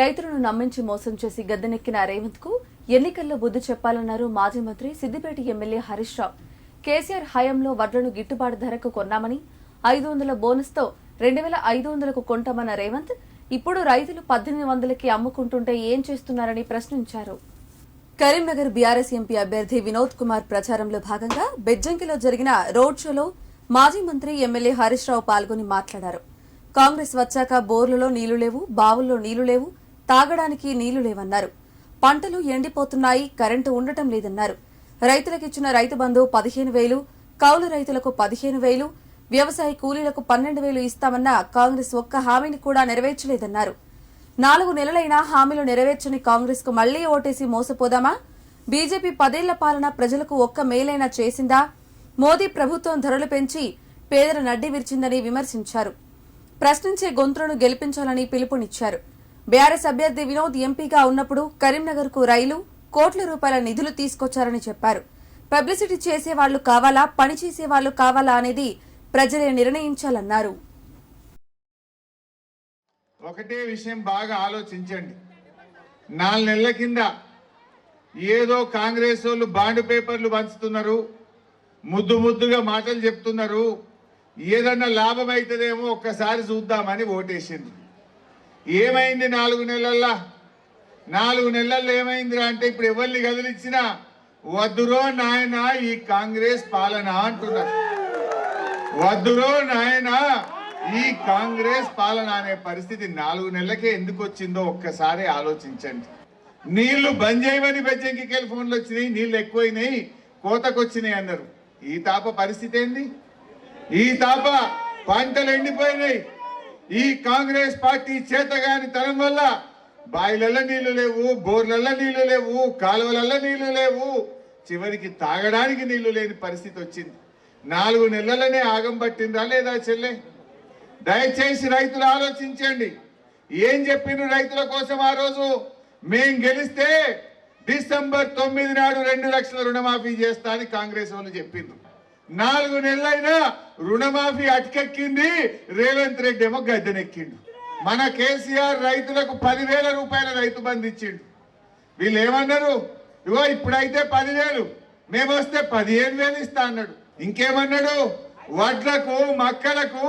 రైతులను నమ్మించి మోసం చేసి గద్దెనెక్కిన రేవంత్కు ఎన్నికల్లో బుద్ధి చెప్పాలన్నారు మాజీ మంత్రి సిద్దిపేట ఎమ్మెల్యే హరీష్ రావు. కేసీఆర్ హయాంలో వడ్లను గిట్టుబాటు ధరకు కొన్నామని ఐదు వందల బోనస్తో రెండు వేల ఐదు వందలకు కొంటామన్న రేవంత్ ఇప్పుడు రైతులు పద్దెనిమిది వందలకి అమ్ముకుంటుంటే ఏం చేస్తున్నారని ప్రశ్నించారు. కరీంనగర్ బీఆర్ఎస్ ఎంపీ అభ్యర్థి వినోద్ కుమార్ ప్రచారంలో భాగంగా బెజ్జంకిలో జరిగిన రోడ్ షోలో మాజీ మంత్రి ఎమ్మెల్యే హరీష్ రావు పాల్గొని మాట్లాడారు. కాంగ్రెస్ వచ్చాక బోర్లలో నీళ్ళు లేవు బావుల్లో నీళ్ళు లేవు తాగడానికి నీళ్ళు లేవన్నారు. పంటలు ఎండిపోతున్నాయి కరెంటు ఉండటం లేదన్నారు. రైతులకిచ్చిన రైతు బంధు పదిహేను వేలు కౌలు రైతులకు పదిహేను వేలు వ్యవసాయ కూలీలకు పన్నెండు వేలు ఇస్తామన్న కాంగ్రెస్ ఒక్క హామీని కూడా నెరవేర్చలేదన్నారు. నాలుగు నెలలైనా హామీలు నెరవేర్చని కాంగ్రెస్కు మళ్ళీ ఓటేసి మోసపోదామా? బీజేపీ పదేళ్ళ పాలన ప్రజలకు ఒక్క మేలైనా చేసిందా? మోదీ ప్రభుత్వం ధరలు పెంచి పేదల నడ్డి విరిచిందని విమర్శించారు. ప్రశ్నించే గొంతులను గెలిపించాలని పిలుపునిచ్చారు. బీఆర్ఎస్ అభ్యర్థి వినోద్ ఎంపీగా ఉన్నప్పుడు కరీంనగర్కు రైలు కోట్ల రూపాయల నిధులు తీసుకొచ్చారని చెప్పారు. పబ్లిసిటీ చేసేవాళ్ళు కావాలా పని చేసేవాళ్ళు కావాలా అనేది ప్రజలే నిర్ణయించాలన్నారు. ఒకటే విషయం బాగా ఆలోచించండి. నాలుగు నెలల కింద ఏదో కాంగ్రెస్ వాళ్ళు బాండ్ పేపర్లు పంచుతున్నారు ముద్దు ముద్దుగా మాటలు చెప్తున్నారు ఏదన్నా లాభం అవుతుందేమో ఒక్కసారి చూద్దామని ఓటేసింది ఏమైంది నాలుగు నెలల్లో? నాలుగు నెలల్లో ఏమైందిరా అంటే ఇప్పుడు ఎవరిని కదిలిచ్చినా వద్దురో నాయన ఈ కాంగ్రెస్ పాలన అంటున్నారు వద్దురో నాయన ఈ కాంగ్రెస్ పాలన అనే పరిస్థితి నాలుగు నెలలకే ఎందుకు వచ్చిందో ఒక్కసారి ఆలోచించండి. నీళ్ళు బంద్ చేయమని బెజ్జంకికెళ్ళి ఫోన్లు వచ్చినాయి నీళ్ళు ఎక్కువైనాయి కోతకొచ్చినాయి అన్నారు. ఈ తాప పరిస్థితి ఏంది? ఈ తాప పంటలు ఎండిపోయినాయి ఈ కాంగ్రెస్ పార్టీ చేతగాని తరం వల్ల బాయిలల్ల నీళ్ళు లేవు బోర్లల్ల నీళ్ళు లేవు కాలువలల్ల నీళ్ళు లేవు. చివరికి తాగడానికి నీళ్ళు లేని పరిస్థితి వచ్చింది. నాలుగు నెలలనే ఆగం పట్టిందా లేదా చెల్లె? దయచేసి రైతులు ఆలోచించండి. ఏం చెప్పిండ్రు రైతుల కోసం ఆ రోజు? మేం గెలిస్తే డిసెంబర్ తొమ్మిది నాడు రెండు లక్షల రుణమాఫీ చేస్తా అని కాంగ్రెస్ వాళ్ళు చెప్పిండ్రు. నాలుగు నెలలైనా రుణమాఫీ అటకెక్కింది రేవంత్ రెడ్డి ఏమో గద్దెనెక్కిండు. మన కేసీఆర్ రైతులకు పదివేల రూపాయల రైతు బంధు ఇచ్చిండు. వీళ్ళు ఏమన్నారు? ఇగో ఇప్పుడైతే పదివేలు మేము వస్తే పదిహేను వేలు ఇస్తా అన్నాడు. ఇంకేమన్నాడు? వడ్లకు మక్కలకు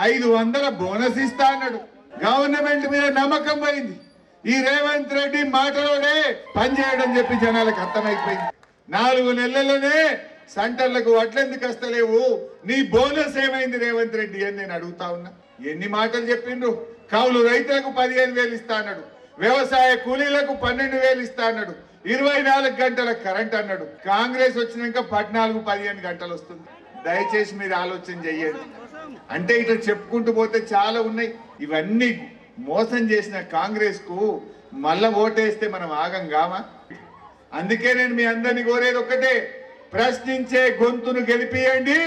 ఐదు వందల బోనస్ ఇస్తా అన్నాడు. గవర్నమెంట్ మీద నమ్మకం పోయింది. ఈ రేవంత్ రెడ్డి మాటలోనే పనిచేయడం చెప్పి జనాలకు అర్థమైపోయింది. నాలుగు నెలల్లోనే సెంటర్లకు వడ్లెందుకు వస్తలేవు? నీ బోనస్ ఏమైంది రేవంత్ రెడ్డి అని నేను అడుగుతా ఉన్నా. ఎన్ని మాటలు చెప్పిండ్రు? కౌలు రైతులకు పదిహేను వేలు ఇస్తా అన్నాడు. వ్యవసాయ కూలీలకు పన్నెండు వేలు ఇస్తా అన్నాడు. ఇరవై నాలుగు గంటల కరెంట్ అన్నాడు. కాంగ్రెస్ వచ్చినాక పద్నాలుగు పదిహేను గంటలు వస్తుంది. దయచేసి మీరు ఆలోచన చెయ్యండి. అంటే ఇట్లా చెప్పుకుంటూ పోతే చాలా ఉన్నాయి. ఇవన్నీ మోసం చేసిన కాంగ్రెస్కు మళ్ళా ఓటేస్తే మనం ఆగం కామా? అందుకే నేను మీ అందరిని కోరేది ఒక్కటే. ప్రశ్నించే గొంతును గెలిపియండి.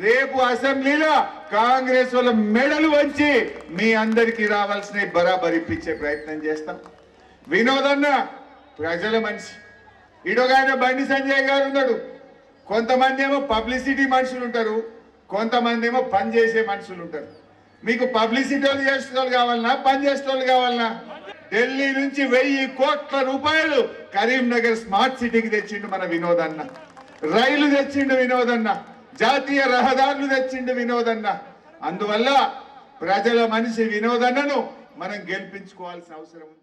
రేపు అసెంబ్లీలో కాంగ్రెస్ వాళ్ళ మెడలు వంచి మీ అందరికీ రావాల్సిన బరాబర్ ఇప్పించే ప్రయత్నం చేస్తాం. వినోదన్న ప్రజల మనిషి. ఇడొగాయన బండి సంజయ్ గారు ఉన్నాడు. కొంతమంది ఏమో పబ్లిసిటీ మనుషులు ఉంటారు. కొంతమంది ఏమో పని చేసే మనుషులు ఉంటారు. మీకు పబ్లిసిటీ వాళ్ళు చేసే వాళ్ళు కావాలన్నా పని చేసే వాళ్ళు కావాలన్నా ఢిల్లీ నుంచి వెయ్యి కోట్ల రూపాయలు కరీంనగర్ స్మార్ట్ సిటీకి తెచ్చిండు మన వినోదన్న. రైలు తెచ్చిండు వినోదన్న జాతీయ రహదారులు తెచ్చిండు వినోదన్న. అందువల్ల ప్రజల మనిషి వినోదన్నను మనం గెలిపించుకోవాల్సిన అవసరం ఉంది.